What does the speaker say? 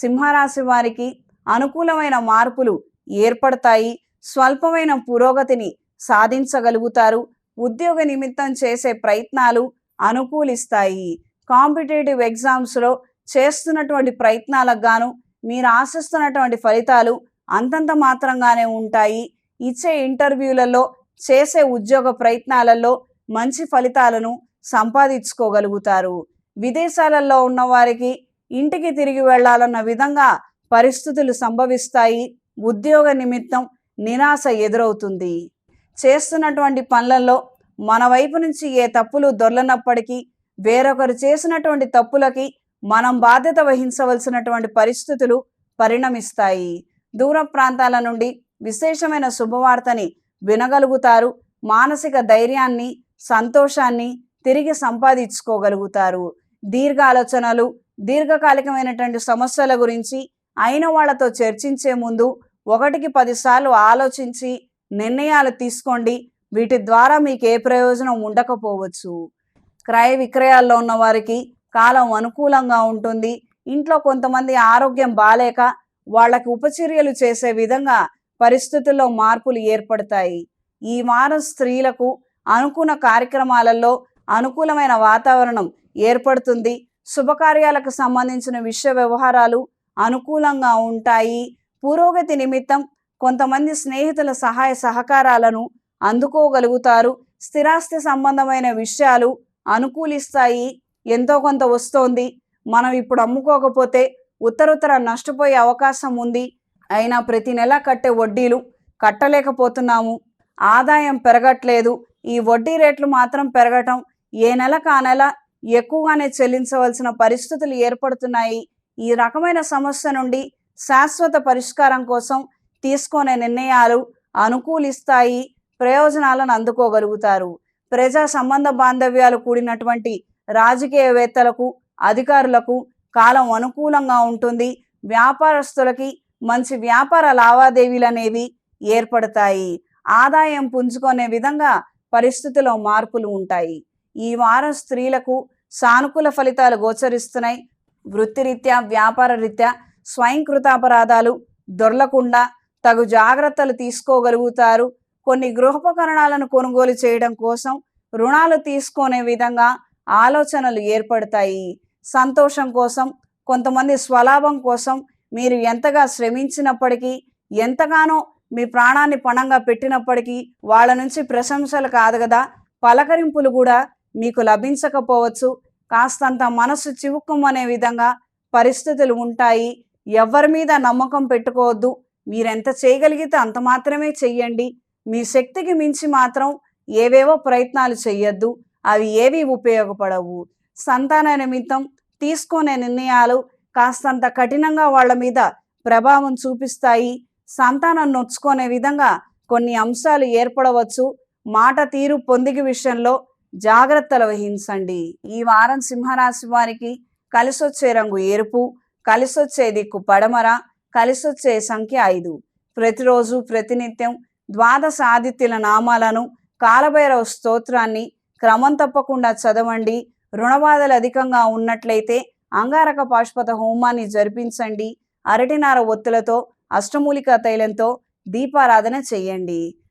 సింహరాశి వారికి అనుకూలమైన మార్పులు ఏర్పడతాయి. స్వల్పమైన పురోగతిని సాధించగలుగుతారు. ఉద్యోగ నిమిత్తం చేసే ప్రయత్నాలు అనుకూలిస్తాయి. కాంపిటేటివ్ ఎగ్జామ్స్లో చేస్తున్నటువంటి ప్రయత్నాలకు గాను మీరు ఆశిస్తున్నటువంటి ఫలితాలు అంతంత మాత్రంగానే ఉంటాయి. ఇచ్చే ఇంటర్వ్యూలలో చేసే ఉద్యోగ ప్రయత్నాలలో మంచి ఫలితాలను సంపాదించుకోగలుగుతారు. విదేశాలలో ఉన్నవారికి ఇంటికి తిరిగి వెళ్ళాలన్న విధంగా పరిస్థితులు సంభవిస్తాయి. ఉద్యోగ నిమిత్తం నిరాశ ఎదురవుతుంది. చేస్తున్నటువంటి పనులలో మన వైపు నుంచి ఏ తప్పులు దొర్లనప్పటికీ వేరొకరు చేసినటువంటి తప్పులకి మనం బాధ్యత వహించవలసినటువంటి పరిస్థితులు పరిణమిస్తాయి. దూర ప్రాంతాల నుండి విశేషమైన శుభవార్తని వినగలుగుతారు. మానసిక ధైర్యాన్ని సంతోషాన్ని తిరిగి సంపాదించుకోగలుగుతారు. దీర్ఘ ఆలోచనలు దీర్ఘకాలికమైనటువంటి సమస్యల గురించి అయిన వాళ్ళతో చర్చించే ముందు ఒకటికి పదిసార్లు ఆలోచించి నిర్ణయాలు తీసుకోండి. వీటి ద్వారా మీకు ఏ ప్రయోజనం ఉండకపోవచ్చు. క్రయ విక్రయాల్లో ఉన్న వారికి కాలం అనుకూలంగా ఉంటుంది. ఇంట్లో కొంతమంది ఆరోగ్యం బాలేక వాళ్ళకి ఉపచర్యలు చేసే విధంగా పరిస్థితుల్లో మార్పులు ఏర్పడతాయి. ఈ వారం స్త్రీలకు అనుకున్న కార్యక్రమాలలో అనుకూలమైన వాతావరణం ఏర్పడుతుంది. శుభకార్యాలకు సంబంధించిన విషయ వ్యవహారాలు అనుకూలంగా ఉంటాయి. పురోగతి నిమిత్తం కొంతమంది స్నేహితుల సహాయ సహకారాలను అందుకోగలుగుతారు. స్థిరాస్తి సంబంధమైన విషయాలు అనుకూలిస్తాయి. ఎంతో కొంత వస్తోంది. మనం ఇప్పుడు అమ్ముకోకపోతే ఉత్తరుత్తర నష్టపోయే అవకాశం ఉంది. అయినా ప్రతి నెల కట్టే వడ్డీలు కట్టలేకపోతున్నాము. ఆదాయం పెరగట్లేదు. ఈ వడ్డీ రేట్లు మాత్రం పెరగటం ఏ నెలకు ఆ నెల ఎక్కువగానే చెల్లించవలసిన పరిస్థితులు ఏర్పడుతున్నాయి. ఈ రకమైన సమస్య నుండి శాశ్వత పరిష్కారం కోసం తీసుకునే నిర్ణయాలు అనుకూలిస్తాయి ప్రయోజనాలను అందుకోగలుగుతారు. ప్రజా సంబంధ బాంధవ్యాలు కూడినటువంటి రాజకీయవేత్తలకు అధికారులకు కాలం అనుకూలంగా ఉంటుంది. వ్యాపారస్తులకి మంచి వ్యాపార లావాదేవీలు అనేవి ఏర్పడతాయి. ఆదాయం పుంజుకునే విధంగా పరిస్థితిలో మార్పులు ఉంటాయి. ఈ వారం స్త్రీలకు సానుకూల ఫలితాలు గోచరిస్తున్నాయి. వృత్తిరీత్యా వ్యాపార రీత్యా స్వయంకృతాపరాధాలు దొర్లకుండా తగు జాగ్రత్తలు తీసుకోగలుగుతారు. కొన్ని గృహోపకరణాలను కొనుగోలు చేయడం కోసం రుణాలు తీసుకునే విధంగా ఆలోచనలు ఏర్పడతాయి. సంతోషం కోసం కొంతమంది స్వలాభం కోసం మీరు ఎంతగా శ్రమించినప్పటికీ ఎంతగానో మీ ప్రాణాన్ని పణంగా పెట్టినప్పటికీ వాళ్ళ నుంచి ప్రశంసలు కాదు కదా పలకరింపులు కూడా మీకు లభించకపోవచ్చు. కాస్తంత మనసు చివుక్కుమనే విధంగా పరిస్థితులు ఉంటాయి. ఎవరి మీద నమ్మకం పెట్టుకోవద్దు. మీరెంత చేయగలిగితే అంత మాత్రమే చెయ్యండి. మీ శక్తికి మించి మాత్రం ఏవేవో ప్రయత్నాలు చెయ్యొద్దు. అవి ఏవి ఉపయోగపడవు. సంతాన నిమిత్తం తీసుకునే నిర్ణయాలు కాస్తంత కఠినంగా వాళ్ళ మీద ప్రభావం చూపిస్తాయి. సంతానం నొచ్చుకునే విధంగా కొన్ని అంశాలు ఏర్పడవచ్చు. మాట తీరు పొందిగి విషయంలో జాగ్రత్తలు వహించండి. ఈ వారం సింహరాశి వారికి కలిసొచ్చే రంగు ఎరుపు కలిసొచ్చే దిక్కు పడమర కలిసొచ్చే సంఖ్య ఐదు. ప్రతిరోజు ప్రతినిత్యం ద్వాదశ ఆదిత్యుల నామాలను కాలభైరవ స్తోత్రాన్ని క్రమం తప్పకుండా చదవండి. రుణబాధలు అధికంగా ఉన్నట్లయితే అంగారక పాష్పత హోమాన్ని జరిపించండి. అరటినార ఒత్తులతో అష్టమూలిక తైలంతో దీపారాధన చేయండి.